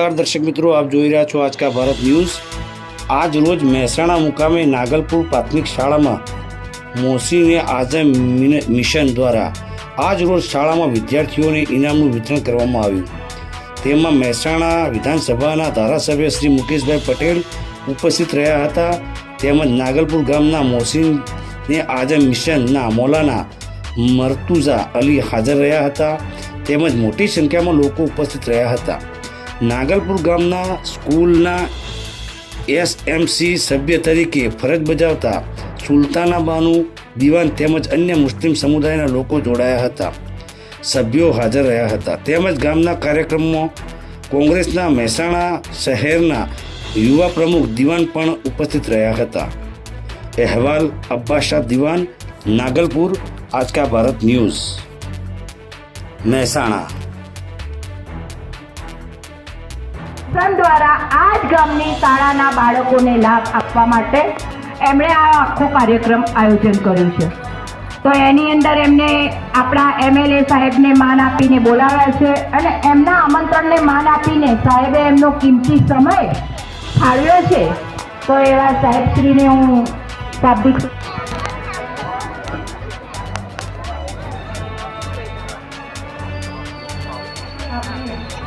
નમસ્કાર દર્શક મિત્રો, આપ જોઈ રહ્યા છો આજકા ભારત ન્યૂઝ. આજ રોજ મહેસાણા મુકામે નાગલપુર પ્રાથમિક શાળામાં મોસીને આઝમ મિશન દ્વારા આજ રોજ શાળામાં વિદ્યાર્થીઓને ઇનામનું વિતરણ કરવામાં આવ્યું. તેમાં મહેસાણા વિધાનસભાના ધારાસભ્ય શ્રી મુકેશભાઈ પટેલ ઉપસ્થિત રહ્યા હતા. તેમજ નાગલપુર ગામના મોસીને આઝમ મિશનના મૌલાના મર્તુઝા અલી હાજર રહ્યા હતા. તેમજ મોટી સંખ્યામાં લોકો ઉપસ્થિત રહ્યા હતા. નાગલપુર ગામના સ્કૂલના એસએમસી સભ્ય તરીકે ફરજ બજાવતા સુલતાના બાનુ, દિવાન તેમજ અન્ય મુસ્લિમ સમુદાયના લોકો જોડાયા હતા. સભ્યો હાજર રહ્યા હતા. તેમજ ગામના કાર્યક્રમમાં કોંગ્રેસના મહેસાણા શહેરના યુવા પ્રમુખ દિવાન પણ ઉપસ્થિત રહ્યા હતા. અહેવાલ, અબ્બાસ દિવાન, નાગલપુર આજકા ભારત ન્યૂઝ. મહેસાણા. સંઘ દ્વારા આ જ ગામની શાળાના બાળકોને લાભ આપવા માટે એમણે આ આખો કાર્યક્રમ આયોજન કર્યું છે તો એની અંદર એમને આપણા એમએલએ સાહેબને માન આપીને બોલાવ્યા છે અને એમના આમંત્રણને માન આપીને સાહેબે એમનો કિંમતી સમય ફાળવ્યો છે તો એવા સાહેબશ્રીને હું શાબ્દિક Thank you.